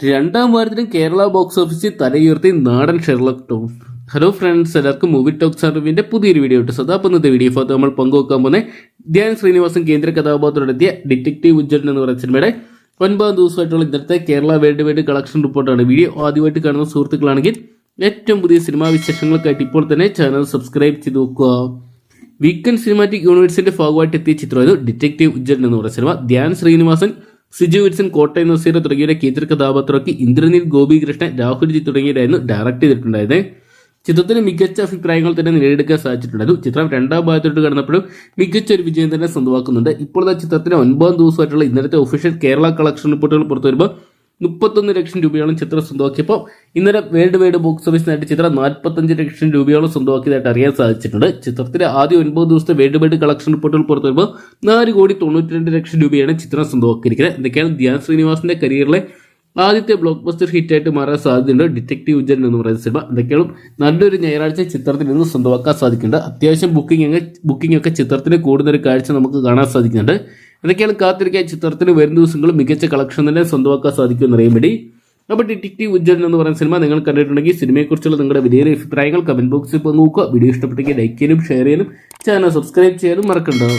രണ്ടാം വാരത്തിലും കേരള ബോക്സ് ഓഫീസിൽ തലയുയർത്തി നാടൻ ഷെർലക് ടോം ഹലോ ഫ്രണ്ട്സ് എല്ലാവർക്കും മൂവി ടോക്ക് സർവീന്റെ പുതിയൊരു വീഡിയോ ഇട്ട് സദാ ഇന്നത്തെ വീഡിയോ ഭാഗത്ത് നമ്മൾ പങ്കുവെക്കാൻ പോകുന്നത് ധ്യാൻ ശ്രീനിവാസൻ കേന്ദ്ര കഥാപാത്രത്തിലെത്തിയ ഡിറ്റക്റ്റീവ് ഉജ്ജൻ എന്ന് പറയുന്ന സിനിമയുടെ ഒൻപതാം ദിവസമായിട്ടുള്ള ഇന്നത്തെ കേരള വേൾഡ് വൈഡ് കളക്ഷൻ റിപ്പോർട്ടാണ് വീഡിയോ ആദ്യമായിട്ട് കാണുന്ന സുഹൃത്തുക്കളാണെങ്കിൽ ഏറ്റവും പുതിയ സിനിമാ വിശേഷങ്ങൾക്കായിട്ട് ഇപ്പോൾ തന്നെ ചാനൽ സബ്സ്ക്രൈബ് ചെയ്ത് നോക്കുക വീക്കെൻഡ് സിനിമാറ്റിക് യൂണിവേഴ്സിന്റെ ഭാഗമായിട്ട് എത്തിയ ചിത്രമായിരുന്നു ഡിറ്റക്റ്റീവ് ഉജ്ജൻ എന്ന് പറയുന്ന സിനിമ ധ്യാൻ ശ്രീനിവാസൻ സിജു വിൽസൺ കോട്ടയം നസീർ തുടങ്ങിയവരെ കേന്ദ്ര കഥാപാത്രമാക്കി ഇന്ദ്രനീൽ ഗോപികൃഷ്ണൻ രാഹുൽജി തുടങ്ങിയവരായിരുന്നു ഡയറക്ട് ചെയ്തിട്ടുണ്ടായത്. ചിത്രത്തിന് മികച്ച അഭിപ്രായങ്ങൾ തന്നെ നേടിയെടുക്കാൻ സാധിച്ചിട്ടുണ്ടായിരുന്നു. ചിത്രം രണ്ടാം ഭാഗത്തോട്ട് കടന്നപ്പോഴും മികച്ച ഒരു വിജയം തന്നെ സ്വന്തമാക്കുന്നുണ്ട്. ഇപ്പോൾ ചിത്രത്തിന് ഒൻപതാം ദിവസമായിട്ടുള്ള ഇന്നലത്തെ ഒഫീഷ്യൽ കേരള കളക്ഷൻ റിപ്പോർട്ടുകൾ പുറത്തു വരുമ്പോൾ മുപ്പത്തൊന്ന് ലക്ഷം രൂപയോളം ചിത്രം സ്വന്തമാക്കിയപ്പോൾ ഇന്നലെ വേൾഡ് വൈഡ് ബോക്സ് ഓഫീസിനായിട്ട് ചിത്രം നാൽപ്പത്തഞ്ച് ലക്ഷം രൂപയോളം സ്വന്തമാക്കിയതായിട്ട് അറിയാൻ സാധിച്ചിട്ടുണ്ട്. ചിത്രത്തിലെ ആദ്യ ഒൻപത് ദിവസത്തെ വേൾഡ് വൈഡ് കളക്ഷൻ റിപ്പോർട്ടുകൾ പുറത്തു വരുമ്പോൾ നാല് കോടി തൊണ്ണൂറ്റി രണ്ട് ലക്ഷം രൂപയാണ് ചിത്രം സ്വന്തമാക്കിയിരിക്കുന്നത്. എന്തൊക്കെയാണ് ധ്യാൻ ശ്രീനിവാസിന്റെ കരിയറിലെ ആദ്യത്തെ ബ്ലോക്ക് ബസ്റ്റർ ഹിറ്റായിട്ട് മാറാൻ സാധ്യതയുണ്ട്? ഡിറ്റക്റ്റീവ് ഉജ്ജൻ എന്ന് പറയുന്ന സിനിമ. എന്തൊക്കെയാണ് നല്ലൊരു ഞായറാഴ്ച ചിത്രത്തിൽ നിന്ന് സ്വന്തമാക്കാൻ സാധിക്കുന്നുണ്ട്? അത്യാവശ്യം ബുക്കിംഗ് ബുക്കിംഗ് ഒക്കെ ചിത്രത്തിന് കൂടുന്നൊരു കാഴ്ച നമുക്ക് കാണാൻ സാധിക്കുന്നുണ്ട്. എന്തൊക്കെയാണ് കാത്തിരിക്കാൻ ചിത്രത്തിന് വരും ദിവസങ്ങളിൽ മികച്ച കളക്ഷൻ തന്നെ സ്വന്തമാക്കാൻ സാധിക്കുമെന്ന് അറിയാൻ വേണ്ടി. അപ്പോൾ ഡിറ്റക്റ്റീവ് ഉജ്ജൻ എന്ന് പറയുന്ന സിനിമ നിങ്ങൾ കണ്ടിട്ടുണ്ടെങ്കിൽ സിനിമയെക്കുറിച്ചുള്ള നിങ്ങളുടെ വലിയ അഭിപ്രായങ്ങൾ കമന്റ് ബോക്സിൽ പങ്കുവെക്കുക വീഡിയോ ഇഷ്ടപ്പെട്ടെങ്കിൽ ലൈക്ക് ചെയ്യാനും ഷെയർ ചെയ്യാനും ചാനൽ സബ്സ്ക്രൈബ് ചെയ്യാനും മറക്കണ്ട.